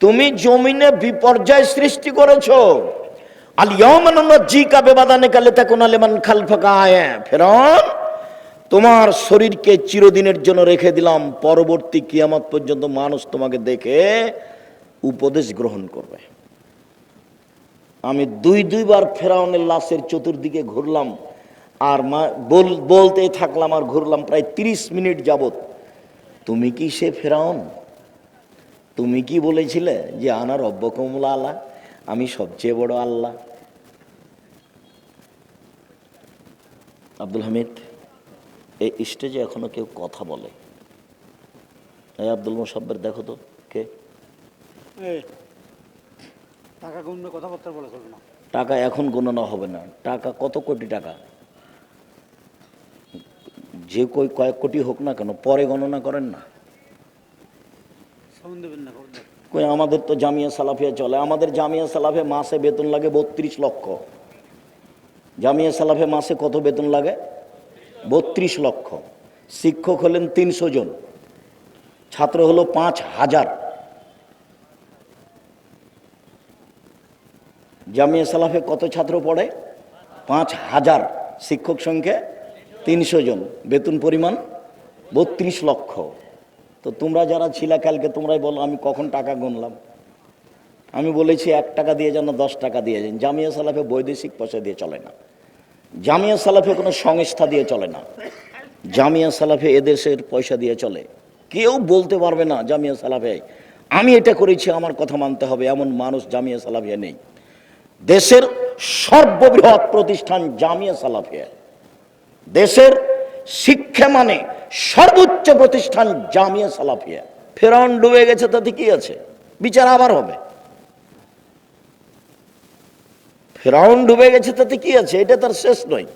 তুমি জমিনে বিপর্যয় সৃষ্টি করেছ। তোমার শরীরকে চিরদিনের জন্য রেখে দিলাম। পরবর্তী কিয়ামত পর্যন্ত মানুষ তোমাকে দেখে উপদেশ গ্রহণ করবে। আমি দুই দুইবার ফেরাউনের লাশের চতুর্দিকে ঘুরলাম আর মা- বল- বলতেই থাকলাম আর ঘুরলাম প্রায় তিরিশ মিনিট যাবত তুমি কি সে ফেরাউন? তুমি কি বলেছিলে যে আনার অব্বকমলা আল্লাহ আমি সবচেয়ে বড় আল্লাহ। আব্দুল হামিদ এই স্টেজে এখনও কেউ কথা বলে? এই আব্দুল মোসাব্বের দেখো তো কে? টাকা গুনবে কথাবার্তা বলে চলবে না। টাকা এখন গণনা হবে না। টাকা কত কোটি টাকা? যে কই কয়েক কোটি হোক না কেন পরে গণনা করেন না সাউন্ড দেবেন না খবরদার। কই, আমাদের তো জামিয়া সালাফিয়া চলে। আমাদের জামিয়া সালাফে মাসে বেতন লাগে বত্রিশ লক্ষ। জামিয়া সালাফে মাসে কত বেতন লাগে? বত্রিশ লক্ষ। শিক্ষক হলেন তিনশো জন। ছাত্র হলো পাঁচ হাজার। জামিয়া সালাফে কত ছাত্র পড়ে? পাঁচ হাজার। শিক্ষক সংখ্যা তিনশো জন। বেতন পরিমাণ বত্রিশ লক্ষ। তো তোমরা যারা ছিলা কালকে, তোমরাই বলো, আমি কখন টাকা গুনলাম। আমি বলেছি, এক টাকা দিয়ে যেন দশ টাকা দিয়ে যান জামিয়া সালাফে বৈদেশিক পয়সা দিয়ে চলে না। জামিয়া সালাফে কোনো সংস্থা দিয়ে চলে না। জামিয়া সালাফে এদেশের পয়সা দিয়ে চলে। কেউ বলতে পারবে না জামিয়া সালাফে। আমি এটা করেছি, আমার কথা মানতে হবে। এমন মানুষ জামিয়া সালাফিয়া নেই। দেশের সর্ববৃহৎ প্রতিষ্ঠান জামিয়া সালাফিয়া। দেশের শিক্ষা মানে সর্বোচ্চ প্রতিষ্ঠান জামিয়া সালাফিয়া। ফেরাউন ডুবে গেছে, তাতে কি আছে? বিচার আবার হবে। ফেরাউন ডুবে গেছে, তাতে কি আছে? এটা তার শেষ নয়।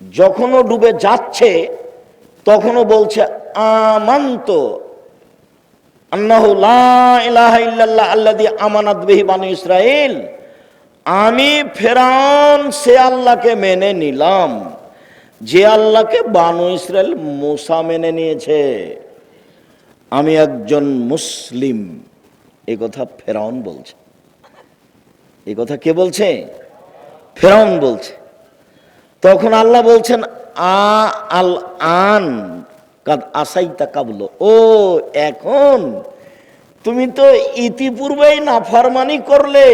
যখনও ডুবে যাচ্ছে, তখনও বলছে, আমান্ত আমি ফেরাউন, সে আল্লাহকে মেনে নিলাম। যে আল্লাহকে বানু ইসরায়েল মুসা মেনে নিয়েছে, আমি একজন মুসলিম। এ কথা ফেরাউন বলছে। এ কথা কে বলছে? ফেরাউন বলছে। তখন আল্লাহ বলছেন, আ আল আন কাদ আসাইতা কাবলো। ও, এখন তুমি তো ইতিপূর্বেই নাফরমানি করলে।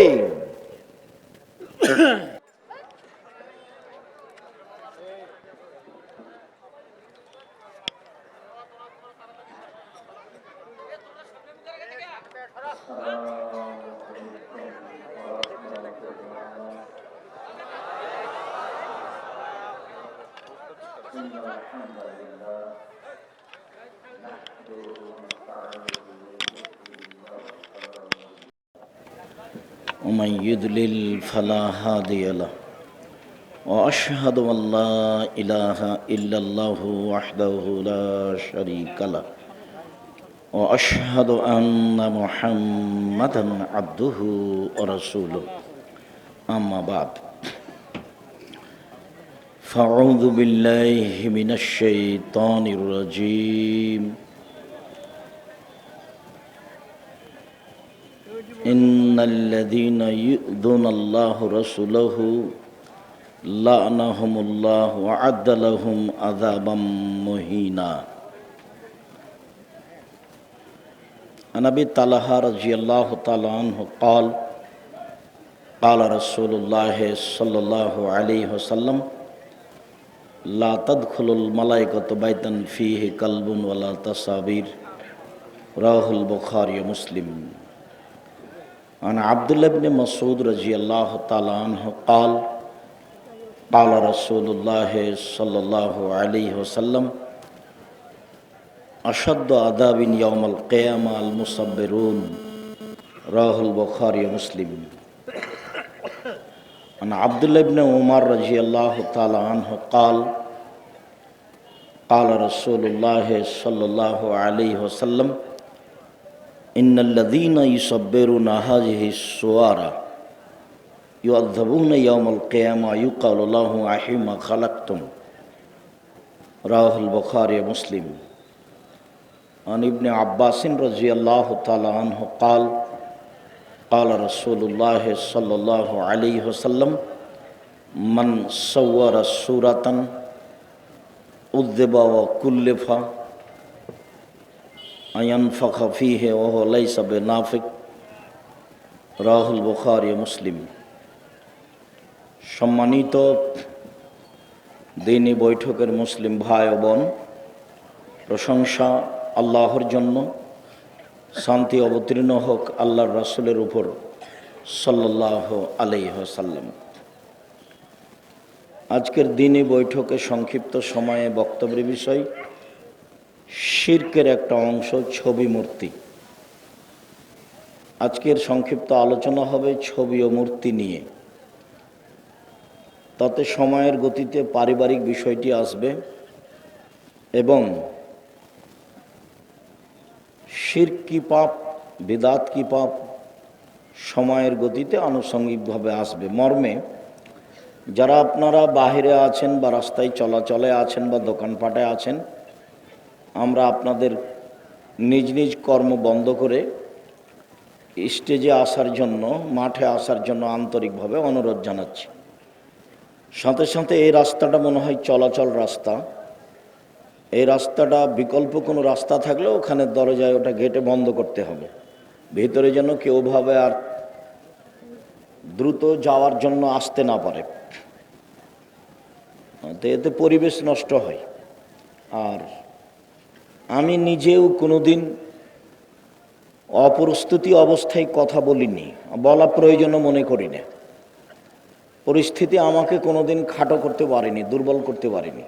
ومن يدلل فلا هادي له وأشهد أن لا إله إلا الله وحده لا شريك له وأشهد أن محمدا عبده ورسوله. أما بعد فاعوذ بالله من الشيطان الرجيم إن الذين يؤذون الله رسوله لعنهم الله وعد لهم عذابا مهينا عن ابي طلحه رضي الله تعالى عنه قال قال رسول الله صلى الله عليه وسلم لا تدخل الملائكة بيتا فيه كلب ولا تصابير رواه البخاري ومسلم عن عبد الله بن مسعود رضي الله تعالى عنه قال قال رسول الله صلى الله عليه وسلم أشد عذاب يوم القيامة المصبرون رواه البخاري ومسلم عن عبد الله بن عمر رضي الله تعالى عنه قال قال رسول الله صلى الله عليه وسلم إن الذين يصبرون هذه السوارة يعذبون يوم القيامة يقال له أحيما خلقتم. رواه البخاري ومسلم. عن ابن عباس رضي الله تعالى عنه قال قال رسول الله صلى الله عليه وسلم من صور سورة أذب وكلف أن ينفخ فيه وهو ليس بنافق রাহুল বুখারি মুসলিম সম্মানিত দিনী বৈঠকের মুসলিম ভাই ও বোন প্রশংসা আল্লাহর জন্য শান্তি অবতীর্ণ হোক আল্লাহর রাসুলের উপর সাল্লাহ আলাইসাল্লাম আজকের দিনে বৈঠকে সংক্ষিপ্ত সময়ে বক্তব্যের বিষয়, শির্কের একটা অংশ ছবি মূর্তি। আজকের সংক্ষিপ্ত আলোচনা হবে ছবি ও মূর্তি নিয়ে। তাতে সময়ের গতিতে পারিবারিক বিষয়টি আসবে এবং শির কি পাপ, বেদাত কি পাপ, সময়ের গতিতে আনুষঙ্গিকভাবে আসবে। মর্মে, যারা আপনারা বাহিরে আছেন বা রাস্তায় চলাচলে আছেন বা দোকানপাটে আছেন, আমরা আপনাদের নিজ নিজ কর্ম বন্ধ করে স্টেজে আসার জন্য, মাঠে আসার জন্য আন্তরিকভাবে অনুরোধ জানাচ্ছি। সাথে সাথে এই রাস্তাটা মনে হয় চলাচল রাস্তা। এই রাস্তাটা বিকল্প কোনো রাস্তা থাকলে ওখানে দরজায় ওটা গেটে বন্ধ করতে হবে। ভেতরে যেন কেউভাবে আর দ্রুত যাওয়ার জন্য আসতে না পারে। তো এতে পরিবেশ নষ্ট হয়। আর আমি নিজেও কোনোদিন অপ্রস্তুতি অবস্থায় কথা বলিনি। বলা প্রয়োজনও মনে করি না। পরিস্থিতি আমাকে কোনোদিন খাটো করতে পারেনি, দুর্বল করতে পারেনি।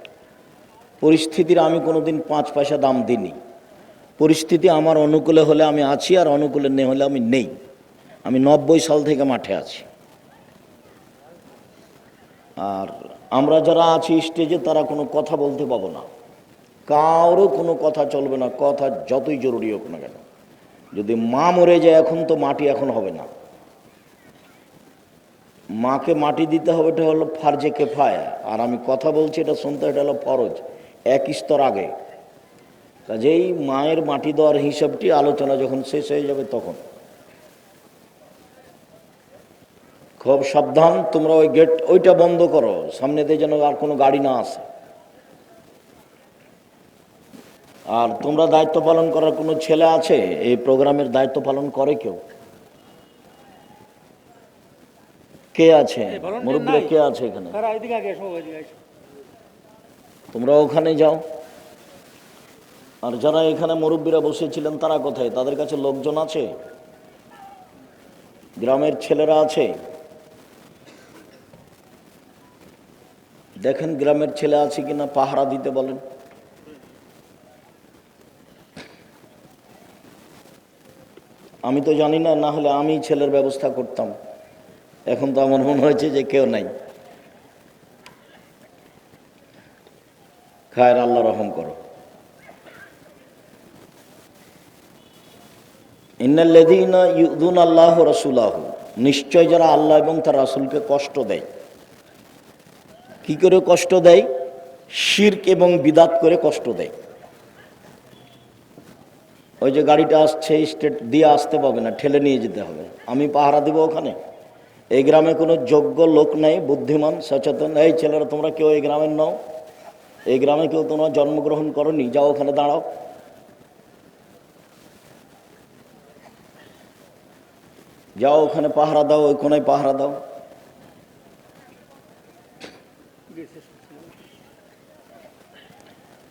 পরিস্থিতির আমি কোনোদিন পাঁচ পয়সা দাম দিইনি। পরিস্থিতি আমার অনুকূলে হলে আমি আছি আর অনুকূলে নেই হলে আমি নেই। আমি নব্বই সাল থেকে মাঠে আছি। আর আমরা যারা আছি স্টেজে তারা কোনো কথা বলতে পাবো না। কারও কোনো কথা চলবে না, কথা যতই জরুরি হোক না কেন। যদি মা মরে যায়, এখন তো মাটি এখন হবে না। মাকে মাটি দিতে হবে, এটা হলো ফার্জে কেফায়। আর আমি কথা বলছি, এটা শুনতে, এটা হলো ফরজ। এক স্তর আগে। কাজেই মায়ের মাটি দেওয়ার হিসাবটি আলোচনা যখন শেষ হয়ে যাবে তখন। খুব সাবধান তোমরা ওই গেট ওইটা বন্ধ করো। সামনে দিয়ে যেন আর কোনো গাড়ি না আসে। আর তোমরা দায়িত্ব পালন করার কোনো ছেলে আছে? এই প্রোগ্রামের দায়িত্ব পালন করে কেউ? কে আছে? মুরব্বীরা কে আছে এখানে তারা এদিকে আগে এসো এদিকে এসো তোমরা ওখানে যাও। আর যারা এখানে মুরব্বীরা বসেছিলেন, তারা কোথায়? তাদের কাছে লোকজন আছে? গ্রামের ছেলেরা আছে? দেখেন গ্রামের ছেলে আছে কিনা, পাহারা দিতে বলেন। আমি তো জানি না না হলে আমি ছেলের ব্যবস্থা করতাম। এখন তো আমার মনে হয়েছে যে কেউ নাই। খায়ের আল্লাহ রহম করো। ইন্নাল্লাযীনা ইউযুনা আল্লাহ রাসূলাহু, নিশ্চয় যারা আল্লাহ এবং তার রাসূলকে কষ্ট দেয়। কি করে কষ্ট দেয়? শিরক এবং বিদাত করে কষ্ট দেয়। ওই যে গাড়িটা আসছে, স্টেট দিয়ে আসতে পাবে না, ঠেলে নিয়ে যেতে হবে। আমি পাহারা দিব ওখানে। এই গ্রামে কোনো যোগ্য লোক নেই, বুদ্ধিমান, সচেতন। এই ছেলেরা, তোমরা কেউ এই গ্রামের নাও। এই গ্রামে কেউ তোমরা জন্মগ্রহণ করনি, যাও ওখানে দাঁড়াও। যাও ওখানে পাহারা দাও, ওই কোনায় পাহারা দাও।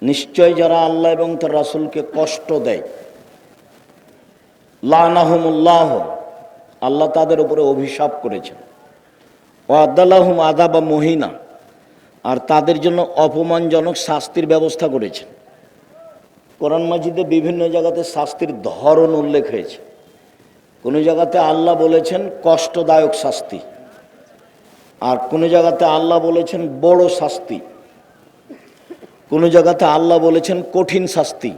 নিশ্চয় যারা আল্লাহ এবং তার রাসুলকে কষ্ট দেয়। লানাহুমুল্লাহ, আল্লাহ তাদের উপরে অভিশাপ করেছেন। আদাল্লাহুম আদাবা মহিনা আর তাদের জন্য অপমানজনক শাস্তির ব্যবস্থা করেছেন। কোরআন মাজিদে বিভিন্ন জায়গাতে শাস্তির ধরন উল্লেখ হয়েছে। কোনো জায়গাতে আল্লাহ বলেছেন কষ্টদায়ক শাস্তি আর কোনো জায়গাতে আল্লাহ বলেছেন বড় শাস্তি। কোনো জায়গাতে আল্লাহ বলেছেন কঠিন শাস্তি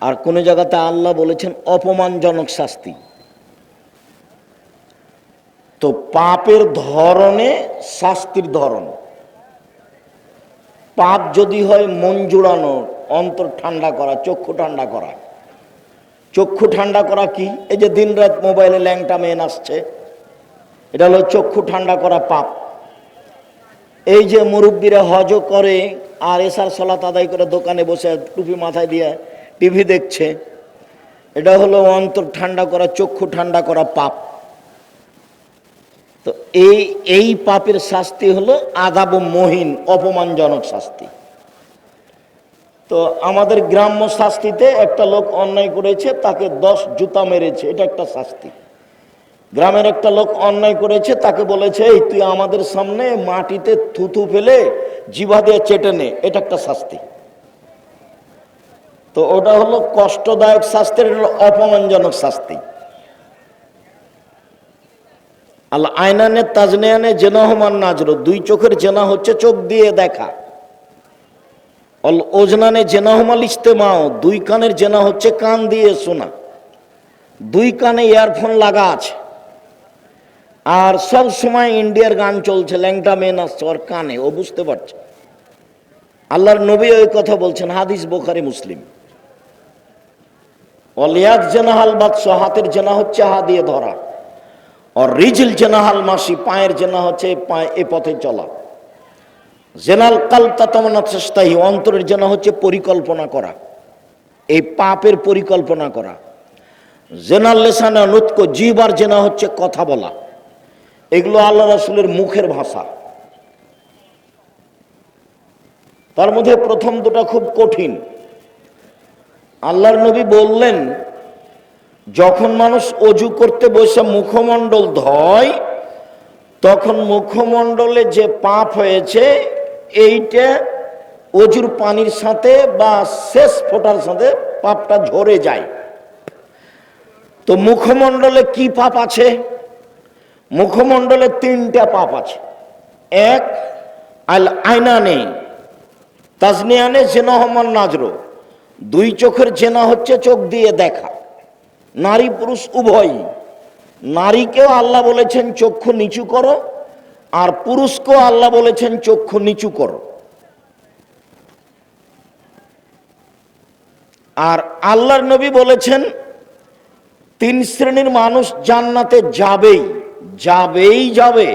আর কোনো জায়গাতে আল্লাহ বলেছেন অপমানজনক শাস্তি। তো পাপের ধরনে শাস্তির ধরন। পাপ যদি হয় মন জুড়ানো অন্তর ঠান্ডা করা, চক্ষু ঠান্ডা করা। চক্ষু ঠান্ডা করা কি? এই যে দিনরাত মোবাইলে ল্যাংটা মেন আসছে এটা হলো চক্ষু ঠান্ডা করা পাপ। এই যে মুরব্বীরা হজ করে আর এসার সলাত আদায় করে দোকানে বসে টুপি মাথায় দিয়ে টিভি দেখছে, এটা হলো অন্তর ঠান্ডা করা, চক্ষু ঠান্ডা করা পাপ। তো এই এই পাপের শাস্তি হলো আদাব মহিন, অপমানজনক শাস্তি। তো আমাদের গ্রাম্য শাস্তিতে একটা লোক অন্যায় করেছে, তাকে দশ জুতা মেরেছে, এটা একটা শাস্তি। গ্রামের একটা লোক অন্যায় করেছে, তাকে বলেছে, এই, তুই আমাদের সামনে মাটিতে থুথু ফেলে জিভা দিয়ে চেটে নে, এটা একটা শাস্তি। তো ওটা হলো কষ্টদায়ক শাস্তি, এটা হলো অপমানজনক শাস্তি। আল্লাহ আয়নানে তাজনিয়ানে জেনাহমান নাজর, দুই চোখের জেনা হচ্ছে চোখ দিয়ে দেখা। অল ওজনানে জেনাহমাল ইস্তেমাও দুই কানের জেনা হচ্ছে কান দিয়ে শোনা। দুই কানে ইয়ারফোন লাগা আছে। আর সব সময় ইন্ডিয়ার গান চলছে, ল্যাংটা মেন আসছে ওর কানে, ও বুঝতে পারছে। আল্লাহর নবী ওই কথা বলছেন, হাদিস বোখারি মুসলিম। অলিয়াদ জেনাহাল বাদশ হাতের জেনা হচ্ছে হা দিয়ে ধরা। আর রিজিল জেনাহাল মাসি পায়ের জেনা হচ্ছে পায়ে এ পথে চলা জেনাল কালতা তমনা চেষ্টাই অন্তরের জেনা হচ্ছে পরিকল্পনা করা এই পাপের পরিকল্পনা করা জেনাল লেসানা নুৎক জিবার জেনা হচ্ছে কথা বলা এগুলো আল্লাহ রাসুলের মুখের ভাষা তার মধ্যে প্রথম দুটা খুব কঠিন আল্লাহর নবী বললেন যখন মানুষ অজু করতে বসে মুখমণ্ডল ধয়, তখন মুখমণ্ডলে যে পাপ হয়েছে, এইটা অজুর পানির সাথে বা শেষ ফোটার সাথে পাপটা ঝরে যায়। তো মুখমণ্ডলে কি পাপ আছে? মুখমণ্ডলে তিনটা পাপ আছে। এক, আল আয়না নেই তাজনিয়ানে জেনাহমান নাজরো দুই চোখের জেনা হচ্ছে চোখ দিয়ে দেখা। নারী পুরুষ উভয়ই নারীকেও আল্লাহ বলেছেন, চক্ষু নিচু করো, আর পুরুষকেও আল্লাহ বলেছেন, চক্ষু নিচু করো। আর আল্লাহর নবী বলেছেন, তিন শ্রেণির মানুষ জান্নাতে যাবেই যাবেই যাবে।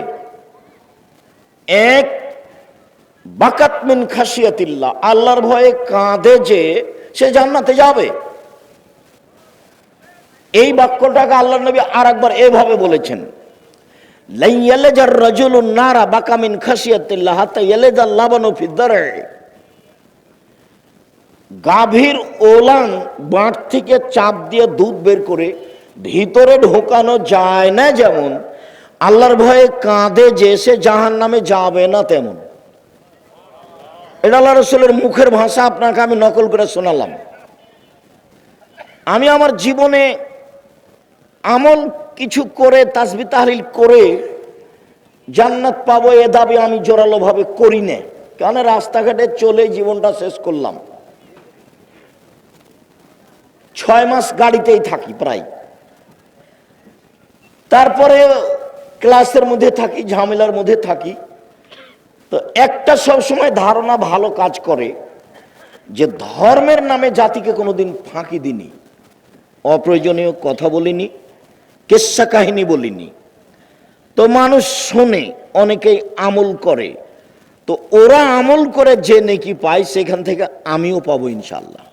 এক বাকাতমিন খাসিয়াতিল্লাহ আল্লাহর ভয়ে কাঁদে যে সে জান্নাতে যাবে। এই বাক্যটাকে আল্লাহ নবী আর একবার এভাবে বলেছেন। নারা বাকামিন খাসিয়াতিল্লাহ হাত্তা ইয়ালেজাল লাবানু ফিদ্দারে গাভীর ওলান বাঁট থেকে চাপ দিয়ে দুধ বের করে ভিতরে ঢোকানো যায় না যেমন, আল্লাহর ভয়ে কাঁদে যে সে জাহান নামে যাবে না তেমন। এটা আল্লাহ রসুলের মুখের ভাষা, আপনাকে আমি নকল করে শোনালাম। আমি আমার জীবনে আমল কিছু করে, তাসবি তাহলিল করে, জান্নাত পাবো এ দাবি আমি জোরালোভাবে করি না। কেন রাস্তাঘাটে চলে জীবনটা শেষ করলাম। ছয় মাস গাড়িতেই থাকি প্রায়। তারপরে ক্লাসের মধ্যে থাকি, ঝামেলার মধ্যে থাকি। তো একটা সব সময় ধারণা ভালো কাজ করে যে ধর্মের নামে জাতিকে কোনোদিন ফাঁকি দিনি অপ্রয়োজনীয় কথা বলিনি। কেসা কাহিনী বলিনি। তো মানুষ শোনে, অনেকেই আমল করে। তো ওরা আমল করে যে নেকি পায়, সেখান থেকে আমিও পাবো ইনশাল্লাহ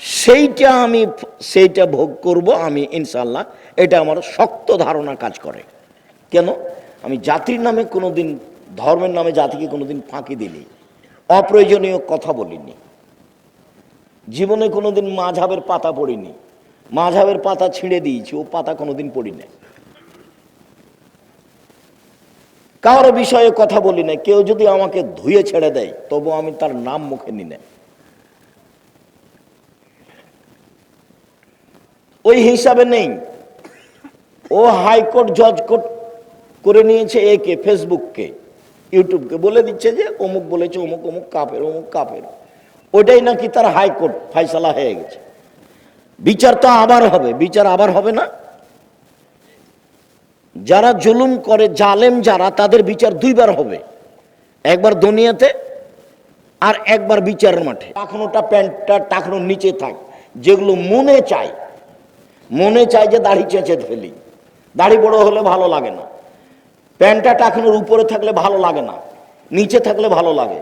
সেইটা আমি, সেইটা ভোগ করব আমি ইনশাল্লাহ এটা আমার শক্ত ধারণা কাজ করে। কেন? আমি জাতির নামে কোনোদিন, ধর্মের নামে জাতিকে কোনোদিন ফাঁকি দিলি অপ্রয়োজনীয় কথা বলিনি। জীবনে কোনোদিন মাঝাবের পাতা পড়িনি। মাঝাবের পাতা ছিঁড়ে দিয়েছি, ও পাতা কোনোদিন পড়ি না কারও বিষয়ে কথা বলি না কেউ যদি আমাকে ধুয়ে ছেড়ে দেয়, তবু আমি তার নাম মুখে নি না ওই হিসাবে নেই। ও হাইকোর্ট জজ কোর্ট করে নিয়েছে একে, ফেসবুককে, ইউটিউবকে। বলে দিচ্ছে যে, অমুক বলেছে, অমুক অমুক কাপের অমুক কাপের। ওইটাই নাকি তার হাইকোর্ট ফাইসালা হয়ে গেছে। বিচার তো আবার হবে, বিচার আবার হবে না? যারা জুলুম করে, জালেম যারা, তাদের বিচার দুইবার হবে। একবার দুনিয়াতে আর একবার বিচারের মাঠে। টাকনোটা প্যান্টটা টাকনোর নিচে থাক, যেগুলো মনে চায়। মনে চায় যে দাড়ি চেঁচে ফেলি। দাড়ি বড় হলে ভালো লাগে না। প্যান্টটা টাকানোর উপরে থাকলে ভালো লাগে না। নিচে থাকলে ভালো লাগে।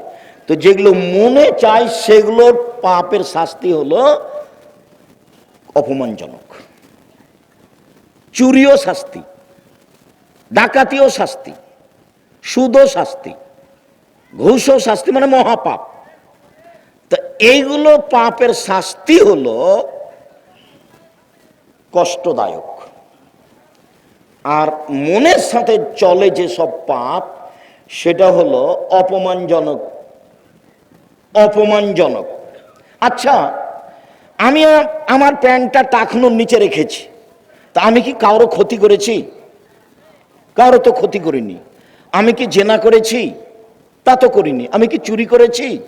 তো যেগুলো মনে চায়, সেগুলোর পাপের শাস্তি হলো অপমানজনক। চুরিও শাস্তি, ডাকাতিও শাস্তি, সুদও শাস্তি, ঘুষও শাস্তি মানে মহাপাপ। তো এইগুলো পাপের শাস্তি হলো কষ্টদায়ক। আর মনের সাথে চলে যে সব পাপ, সেটা হলো অপমানজনক। অপমানজনক। আচ্ছা আমি আমার প্যান্টটা টাকনোর নিচে রেখেছি। তা আমি কি কারও ক্ষতি করেছি? কারও তো ক্ষতি করিনি। আমি কি জেনা করেছি? তা তো করিনি। আমি কি চুরি করেছি?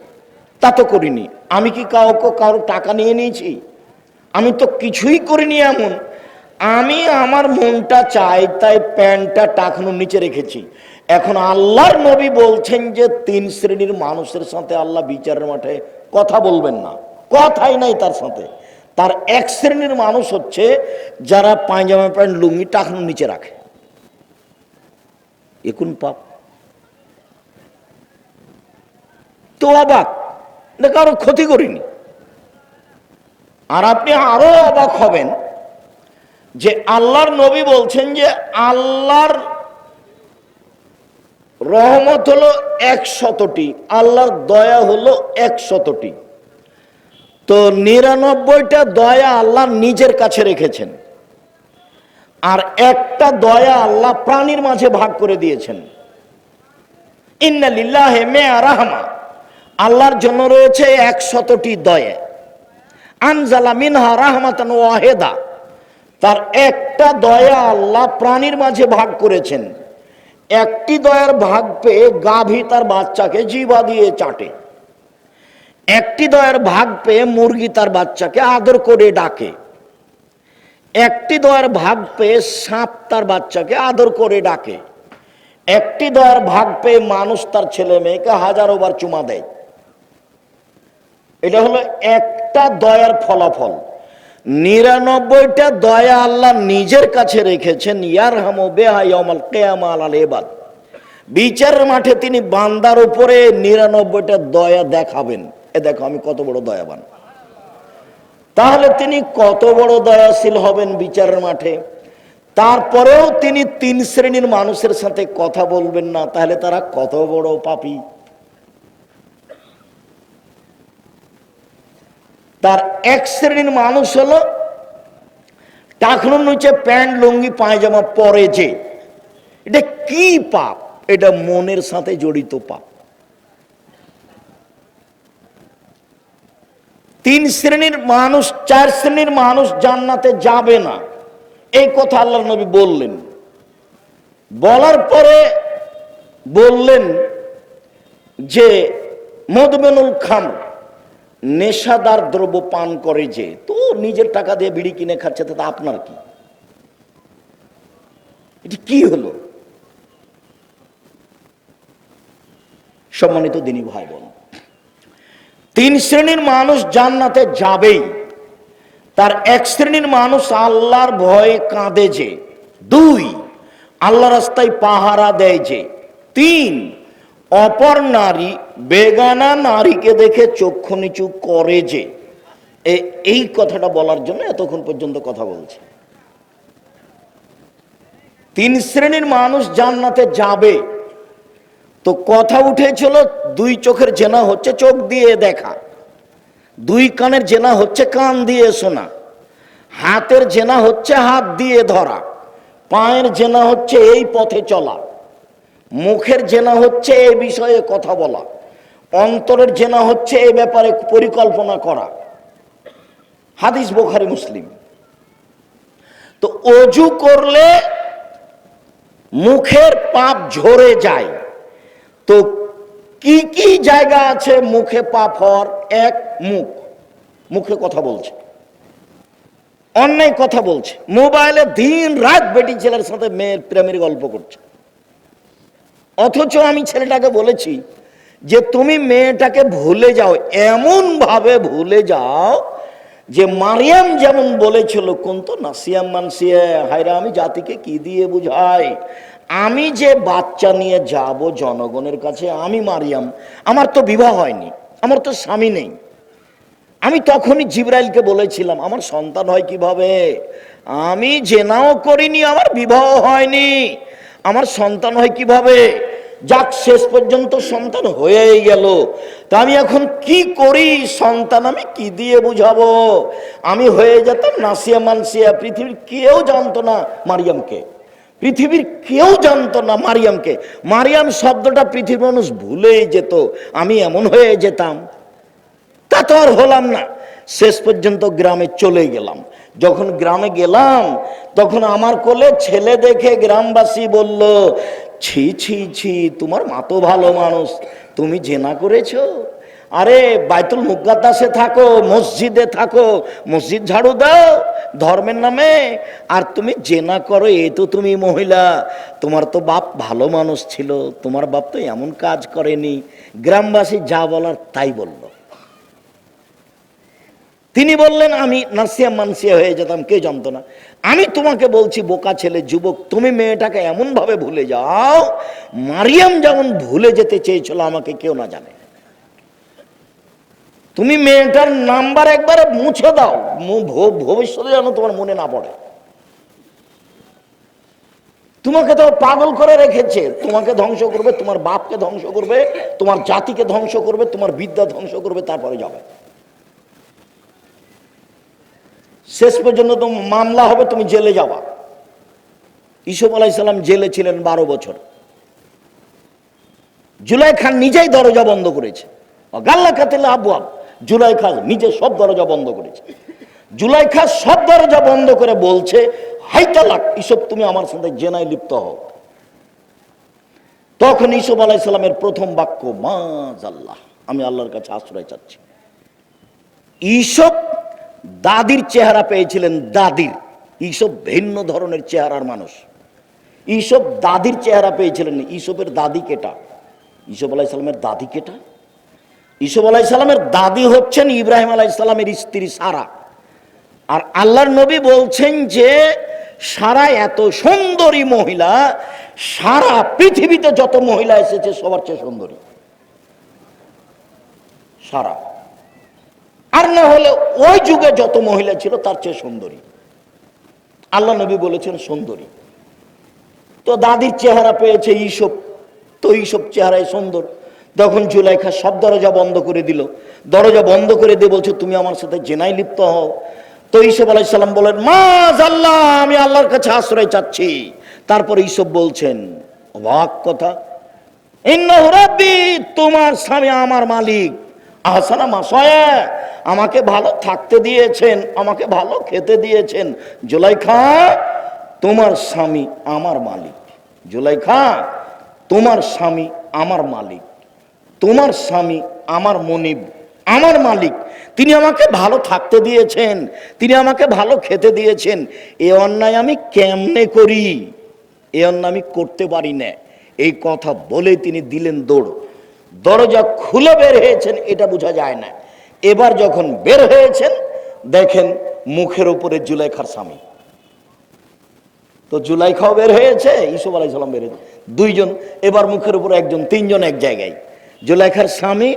তা তো করিনি। আমি কি কাউকে কারও টাকা নিয়ে নিয়েছি? আমি তো কিছুই করিনি এমন। আমি আমার মনটা চাই, তাই প্যান্টটা টাকানোর নিচে রেখেছি। এখন আল্লাহর নবী বলছেন যে, তিন শ্রেণির মানুষের সাথে আল্লাহ বিচারের মাঠে কথা বলবেন না। কথাই নাই তার সাথে। তার এক শ্রেণির মানুষ হচ্ছে যারা পায়জামা প্যান্ট, লুঙ্গি, টাকানোর নিচে রাখে। এখন পাপ? তো অবাক, না কারও ক্ষতি করিনি। আর আপনি আরও অবাক হবেন যে আল্লাহর নবী বলছেন যে আল্লাহর রহমত হলো একশতটি, আল্লাহর দয়া হলো একশতটি। তো নিরানব্বইটা দয়া আল্লাহ নিজের কাছে রেখেছেন। আর একটা দয়া আল্লাহ প্রাণীর মাঝে ভাগ করে দিয়েছেন। রাহমা। আল্লাহর জন্য রয়েছে একশতটি দয়া। আনজালা মিনহা রাহমাতান ওয়াহেদা। তার একটা দয়া আল্লাহ প্রাণীর মাঝে ভাগ করেছেন। একটি দয়ার ভাগ পেয়ে গাভী তার বাচ্চাকে জিবা দিয়ে চাটে। একটি দয়ার ভাগ পেয়ে মুরগি তার বাচ্চাকে আদর করে ডাকে। একটি দয়ার ভাগ পেয়ে সাপ তার বাচ্চাকে আদর করে ডাকে। একটি দয়ার ভাগ পেয়ে মানুষ তার ছেলে মেয়েকে হাজারো বার চুমা দেয়। এটা হলো একটা দয়ার ফলাফল। নিরানব্বইটা দয়া আল্লাহ নিজের কাছে রেখেছেন ইয়ার হামো বেহাইমাল কেয়ামাল আল এবাদ বিচারের মাঠে তিনি বান্দার উপরে নিরানব্বইটা দয়া দেখাবেন। এ দেখো, আমি কত বড় দয়াবান। তাহলে তিনি কত বড় দয়াশীল হবেন বিচারের মাঠে? তারপরেও তিনি তিন শ্রেণির মানুষের সাথে কথা বলবেন না, তাহলে তারা কত বড় পাপী? তার এক শ্রেণির মানুষ হলো, টাকনুর নিচে প্যান্ট, লুঙ্গি, পায়জামা পরে যে। এটা কি পাপ? এটা মনের সাথে জড়িত পাপ। তিন শ্রেণির মানুষ, চার শ্রেণির মানুষ জান্নাতে যাবে না। এই কথা আল্লাহ নবী বললেন। বলার পরে বললেন যে মদমেনুল খাম, নেশাদার দ্রব্য পান করে যে, তো নিজের টাকা দিয়ে বিড়ি কিনে খাচ্ছে তাতে আপনার কি? এটি কি হলো? সম্মানিত দিনী ভাই বোন তিন শ্রেণির মানুষ জান্নাতে যাবেই। তার এক শ্রেণির মানুষ আল্লাহর ভয়ে কাঁদে যে। দুই আল্লাহ রাস্তায় পাহারা দেয় যে। তিন, অপর নারী, বেগানা নারীকে দেখে চক্ষু নিচু করে যে। এই কথাটা বলার জন্য এতক্ষণ পর্যন্ত কথা বলছে। তিন শ্রেণির মানুষ জান্নাতে যাবে। তো কথা উঠেছিল, দুই চোখের জেনা হচ্ছে চোখ দিয়ে দেখা। দুই কানের জেনা হচ্ছে কান দিয়ে শোনা। হাতের জেনা হচ্ছে হাত দিয়ে ধরা। পায়ের জেনা হচ্ছে এই পথে চলা। মুখের জেনা হচ্ছে এই বিষয়ে কথা বলা। অন্তরের জেনা হচ্ছে এই ব্যাপারে পরিকল্পনা করা। হাদিস বোখারি মুসলিম। তো অজু করলে মুখের পাপ ঝরে যায়। তো কি কি জায়গা আছে মুখে হওয়ার এক, মুখ। মুখে কথা বলছে। অন্যায় কথা বলছে। মোবাইলে দিন রাত বেটি ছেলের সাথে মেয়ের প্রেমের গল্প করছে। অথচ আমি ছেলেটাকে বলেছি যে তুমি মেয়েটাকে ভুলে যাও এমন ভাবে ভুলে যাও যে মারিয়াম যেমন বলেছিল কোন তো নাসিয়াম মানসিয়া, হায়রা আমি জাতিকে কি দিয়ে বুঝাই? আমি যে বাচ্চা নিয়ে যাব জনগণের কাছে, আমি মারিয়াম, আমার তো বিবাহ হয়নি, আমার তো স্বামী নেই। আমি তখনই জিব্রাইলকে বলেছিলাম, আমার সন্তান হয় কীভাবে? আমি জেনাও করিনি, আমার বিবাহ হয়নি। আমার সন্তান হয় কীভাবে? যাক, শেষ পর্যন্ত সন্তান হয়েই গেল। তা আমি এখন কি করি? সন্তান আমি কি দিয়ে বুঝাবো? আমি হয়ে যেতাম নাসিয়া মানসিয়া, পৃথিবীর কেউ জানতো না মারিয়ামকে। পৃথিবীর কেউ জানতো না মারিয়ামকে। মারিয়াম শব্দটা পৃথিবীর মানুষ ভুলেই যেত, আমি এমন হয়ে যেতাম। তা তো আর হলাম না। শেষ পর্যন্ত গ্রামে চলে গেলাম। যখন গ্রামে গেলাম, তখন আমার কোলে ছেলে দেখে গ্রামবাসী বলল, ছি ছি ছি, তোমার মা তো ভালো মানুষ, তুমি জেনা করেছ? আরে বাইতুল মুকাদ্দাসে থাকো, মসজিদে থাকো, মসজিদ ঝাড়ু দাও, ধর্মের নামে। আর তুমি জেনা করো, এ তো তুমি মহিলা। তোমার তো বাপ ভালো মানুষ ছিল, তোমার বাপ তো এমন কাজ করেনি। গ্রামবাসী যা বলার তাই বলল। তিনি বললেন, আমি নাসিয়া মানসিয়া হয়ে যেতাম, কে জানতো না। আমি তোমাকে বলছি, বোকা ছেলে, যুবক, তুমি মেয়েটাকে এমন ভাবে ভুলে যাও, মারিয়াম যেমন ভুলে যেতে চেয়েছিল, আমাকে কেউ না জানে। তুমি মেয়েটার নাম্বার একবারে মুছে দাও। ভবিষ্যতে যেন তোমার মনে না পড়ে। তোমাকে তো পাগল করে রেখেছে। তোমাকে ধ্বংস করবে, তোমার বাপকে ধ্বংস করবে, তোমার জাতিকে ধ্বংস করবে, তোমার বিদ্যা ধ্বংস করবে, তারপরে যাবে। শেষ পর্যন্ত তো মামলা হবে, তুমি জেলে যাওয়া ইসুফ আলাইসাল্লাম জেলে ছিলেন বারো বছর। জুলাই খান নিজেই দরজা বন্ধ করেছে। গাল্লা কাতিলে আবু আব জুলাই খান নিজে সব দরজা বন্ধ করেছে। জুলাই খান সব দরজা বন্ধ করে বলছে হাইতালাক ইসব তুমি আমার সাথে জেনায় লিপ্ত হও। তখন ইসুফ আলাইসাল্লামের প্রথম বাক্য মাজ আল্লাহ আমি আল্লাহর কাছে আশ্রয় চাচ্ছি। ঈসব দাদির চেহারা পেয়েছিলেন দাদির। ঈসব ভিন্ন ধরনের চেহারার মানুষ। ঈসব দাদির চেহারা পেয়েছিলেন ঈসবের দাদি কেটা। ঈসব আলাইসালামের দাদি কেটা? ঈসব আলাইসালামের দাদি হচ্ছেন ইব্রাহিম আলাইসালামের স্ত্রী সারা। আর আল্লাহর নবী বলছেন যে, সারা এত সুন্দরী মহিলা, সারা পৃথিবীতে যত মহিলা এসেছে সবার চেয়ে সুন্দরী। সারা। আর না হলে ওই যুগে যত মহিলা ছিল তার চেয়ে সুন্দরী। আল্লাহ নবী বলেছেন সুন্দরী। তো দাদির চেহারা পেয়েছে ইসব তো এইসব চেহারায় সুন্দর। তখন জুলাইখা সব দরজা বন্ধ করে দিল। দরজা বন্ধ করে দিয়ে বলছে, তুমি আমার সাথে জেনাই লিপ্ত হও। তো ঈসব আলাইসাল্লাম বলেন মাজ আল্লাহ আমি আল্লাহর কাছে আশ্রয় চাচ্ছি। তারপর ঈসব বলছেন, অবাক কথা। তোমার স্বামী আমার মালিক। আহসানা মাসয়া, আমাকে ভালো থাকতে দিয়েছেন, আমাকে ভালো খেতে দিয়েছেন। জুলাইখা, তোমার স্বামী আমার মালিক। জুলাইখা, তোমার স্বামী আমার মালিক। তোমার স্বামী, আমার মনিব, আমার মালিক, তিনি আমাকে ভালো থাকতে দিয়েছেন, তিনি আমাকে ভালো খেতে দিয়েছেন। এ অন্যায় আমি কেমনে করি? এ অন্যায় আমি করতে পারি না। এই কথা বলে তিনি দিলেন দৌড়। দরজা খুলে বের হয়েছেন, এটা বোঝা যায় না। এবার যখন বের হয়েছেন, দেখেন মুখের উপরে জুলাইখার স্বামী। তো জুলাইখাও বের হয়েছে ইসুফ আলাইসাল্লাম বের হয়েছে। দুইজন, এবার মুখের উপরে একজন, তিনজন এক জায়গায়। জুলাইখার স্বামী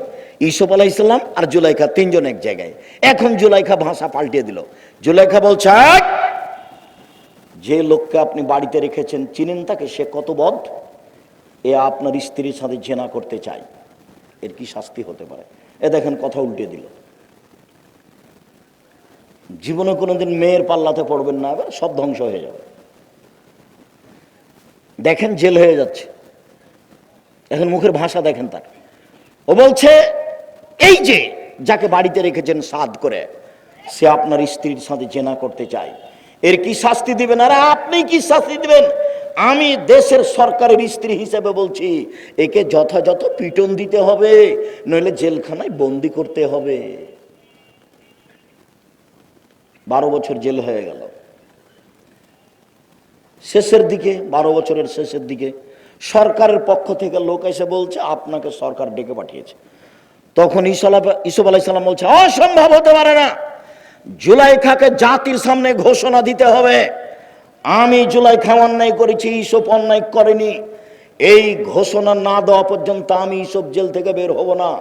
ইসুফ আলাইসাল্লাম আর জুলাইখা তিনজন এক জায়গায়। এখন জুলাইখা ভাষা পাল্টিয়ে দিল। জুলাইখা বলছে যে লোককে আপনি বাড়িতে রেখেছেন, চিনেন তাকে? সে কত বধ এ আপনার স্ত্রীর সাথে জেনা করতে চায় এর কি শাস্তি হতে পারে? এ দেখেন কথা উল্টে দিল। জীবনে কোনোদিন মেয়ের পাল্লাতে পড়বেন না, এবার সব ধ্বংস হয়ে যাবে। দেখেন জেল হয়ে যাচ্ছে। এখন মুখের ভাষা দেখেন তার। ও বলছে, এই যে যাকে বাড়িতে রেখেছেন সাদ করে, সে আপনার স্ত্রীর সাথে জেনা করতে চায়। এর কি শাস্তি দিবেন? আর আপনি কি শাস্তি দিবেন? আমি দেশের সরকারের স্ত্রী হিসেবে বলছি, একে যথাযথ পিটন দিতে হবে, নইলে জেলখানায় বন্দি করতে হবে। বারো বছর জেল হয়ে গেল। শেষের দিকে, বারো বছরের শেষের দিকে সরকারের পক্ষ থেকে লোক এসে বলছে, আপনাকে সরকার ডেকে পাঠিয়েছে। তখন ইসলাম ইসুফ আলাইসাল্লাম বলছে, অসম্ভব হতে পারে না। জুলাই জুলাইখাকে জাতির সামনে ঘোষণা দিতে হবে। আমি জুলাই জুলাইখা অন্যায় করেছি ইসব অন্যায় করেনি। এই ঘোষণা না দেওয়া পর্যন্ত আমি ইসব জেল থেকে বের হব না।